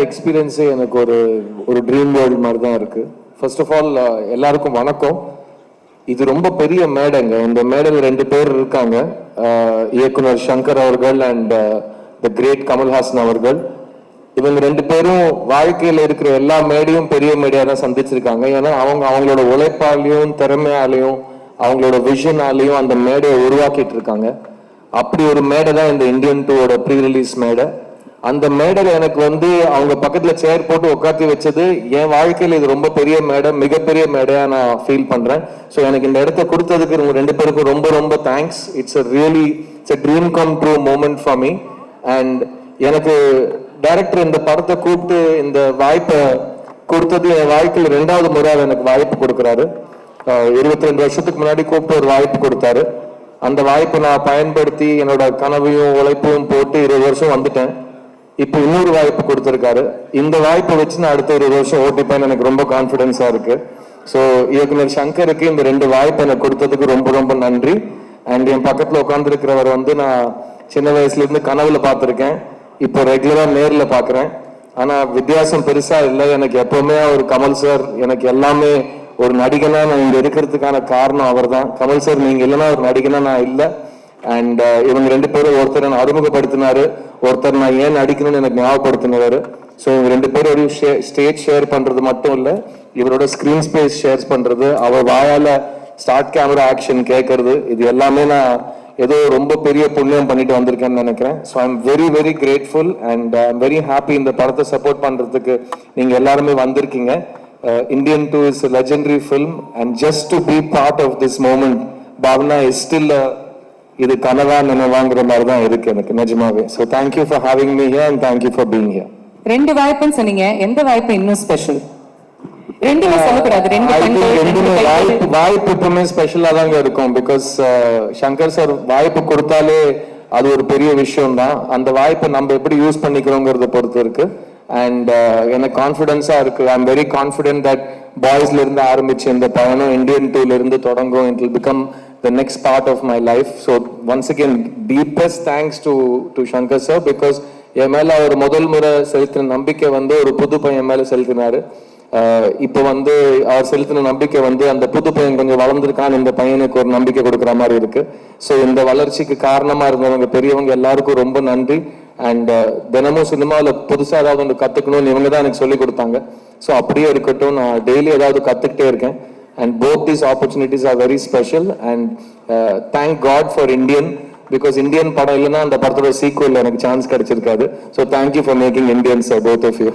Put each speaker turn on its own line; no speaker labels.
எக்ஸ்பீரியன்ஸே எனக்கு ஒரு ஒரு ட்ரீம் வேர்ல்ட் மாதிரி தான் இருக்கு ஃபர்ஸ்ட் ஆஃப் ஆல் எல்லாருக்கும் வணக்கம். இது ரொம்ப பெரிய மேடைங்க. இந்த மேடையில் ரெண்டு பேர் இருக்காங்க. இயக்குனர் சங்கர் அவர்கள் அண்ட் த கிரேட் கமல்ஹாசன் அவர்கள். இவங்க ரெண்டு பேரும் வாழ்க்கையில் இருக்கிற எல்லா மேடையும் பெரிய மேடையாக தான் சந்திச்சிருக்காங்க. ஏன்னா அவங்க அவங்களோட உழைப்பாலையும் திறமையாலையும் அவங்களோட விஷனாலையும் அந்த மேடையை உருவாக்கிட்டு இருக்காங்க. அப்படி ஒரு மேடை தான் இந்த இந்தியன் டூவோட ப்ரீ ரிலீஸ் மேடை. அந்த மேடல் எனக்கு வந்து அவங்க பக்கத்துல சேர் போட்டு உட்காத்தி வச்சது. என் வாழ்க்கையில் இது ரொம்ப பெரிய மேடை மிகப்பெரிய மேடையா நான் ஃபீல் பண்றேன். ஸோ எனக்கு இந்த இடத்த கொடுத்ததுக்கு உங்க ரெண்டு பேருக்கும் ரொம்ப ரொம்ப thanks it's a really it's a dream come true moment for me and எனக்கு டைரக்டர் இந்த படத்தை கூப்பிட்டு இந்த வாய்ப்பை கொடுத்தது என் வாழ்க்கையில் ரெண்டாவது முறை அவர் எனக்கு வாய்ப்பு கொடுக்குறாரு. இருபத்தி ரெண்டு வருஷத்துக்கு முன்னாடி கூப்பிட்டு ஒரு வாய்ப்பு கொடுத்தாரு. அந்த வாய்ப்பை நான் பயன்படுத்தி என்னோட கனவையும் உழைப்பும் போட்டு இருபது வருஷம் வந்துட்டேன். இப்போ இன்னொரு வாய்ப்பு கொடுத்திருக்காரு. இந்த வாய்ப்பை வச்சு நான் அடுத்த இருபது வருஷம் ஓட்டிப்பேன்னு எனக்கு ரொம்ப கான்ஃபிடென்ஸா இருக்கு. ஸோ இயக்குனர் சங்கருக்கு இந்த ரெண்டு வாய்ப்பு எனக்கு கொடுத்ததுக்கு ரொம்ப ரொம்ப நன்றி. அண்ட் என் பக்கத்துல உட்காந்துருக்கிறவர் வந்து நான் சின்ன வயசுல இருந்து கனவுல பார்த்திருக்கேன். இப்போ ரெகுலரா நேர்ல பாக்குறேன் ஆனா வித்தியாசம் பெருசா இல்லை. எனக்கு எப்பவுமே அவர் கமல் சார் எனக்கு எல்லாமே ஒரு நடிகனா நான் இங்க இருக்கிறதுக்கான காரணம் அவர்தான். கமல் சார் நீங்க இல்லைன்னா ஒரு நடிகனா நான் இல்லை. அண்ட் uh, இவங்க ரெண்டு பேரும் ஒருத்தர் நான் அறிமுகப்படுத்தினாரு ஒருத்தர் நான் ஏன் நடிக்கணும்னு எனக்கு ஞாபகப்படுத்தினவர் ஸோ இவங்க ரெண்டு பேரும் ஒரு ஸ்டேஜ் ஷேர் பண்றது மட்டும் இல்லை இவரோட ஸ்கிரீன் ஸ்பேஸ் ஷேர் பண்றது அவர் வாயால ஸ்டார்ட் கேமரா ஆக்ஷன் கேட்கறது இது எல்லாமே நான் ஏதோ ரொம்ப பெரிய புண்ணியம் பண்ணிட்டு வந்திருக்கேன்னு நினைக்கிறேன். So I'm very very grateful and I'm very happy இந்த படத்தை சப்போர்ட் பண்றதுக்கு நீங்க எல்லாருமே வந்திருக்கீங்க. Indian two is legendary film and just to be part of this moment Bhavana is still இது கனவா நினைவாங்கிற மாதிரி தான் இருக்கு எனக்கு நிஜமாவே. So thank you for having me here and thank you for being here
ரெண்டு வாய்ப்புன்னு சொன்னீங்க. எந்த வாய்ப்பு இன்னும் ஸ்பெஷல் ரெண்டுமே சொல்லக்கூடாது. ரெண்டு
ரெண்டுமே. வாய்ப்பு வாய்ப்பு எப்பவுமே தாங்க இருக்கும். பிகாஸ் சங்கர் சார் வாய்ப்பு கொடுத்தாலே அது ஒரு பெரிய விஷயம் தான் அந்த வாய்ப்பை நம்ம எப்படி யூஸ் பண்ணிக்கிறோங்கிறத பொறுத்து இருக்கு. அண்ட் எனக்கு கான்ஃபிடென்ஸா இருக்கு. I am very confident that பாய்ஸ்ல இருந்து ஆரம்பிச்சு இந்த பயணம் இந்தியன் டூல இருந்து தொடங்கும். It will become the next part of my life so once again, deepest thanks to, to Shankar sir because என் மேல அவர் முதல் முறை செலுத்தின நம்பிக்கை வந்து ஒரு புது பையன் மேல செலுத்தினாரு. இப்போ வந்து அவர் செலுத்தின நம்பிக்கை வந்து அந்த புது பையன் கொஞ்சம் வளர்ந்துருக்கான்னு இந்த பையனுக்கு ஒரு நம்பிக்கை கொடுக்குற மாதிரி இருக்கு. ஸோ இந்த வளர்ச்சிக்கு காரணமா இருந்தவங்க பெரியவங்க எல்லாருக்கும் ரொம்ப நன்றி. அண்ட் தினமும் சினிமாவில் புதுசாக ஏதாவது ஒன்று கத்துக்கணும்னு இவங்க தான் எனக்கு சொல்லி கொடுத்தாங்க. ஸோ அப்படியே இருக்கட்டும். நான் டெய்லி ஏதாவது கத்துக்கிட்டே இருக்கேன். And both these opportunities are very special and thank God for Indian because Indian படம் இல்லைன்னா அந்த படத்தோட சீக்குவல் எனக்கு chance கிடைச்சிருக்காது. So thank you for making Indians both of you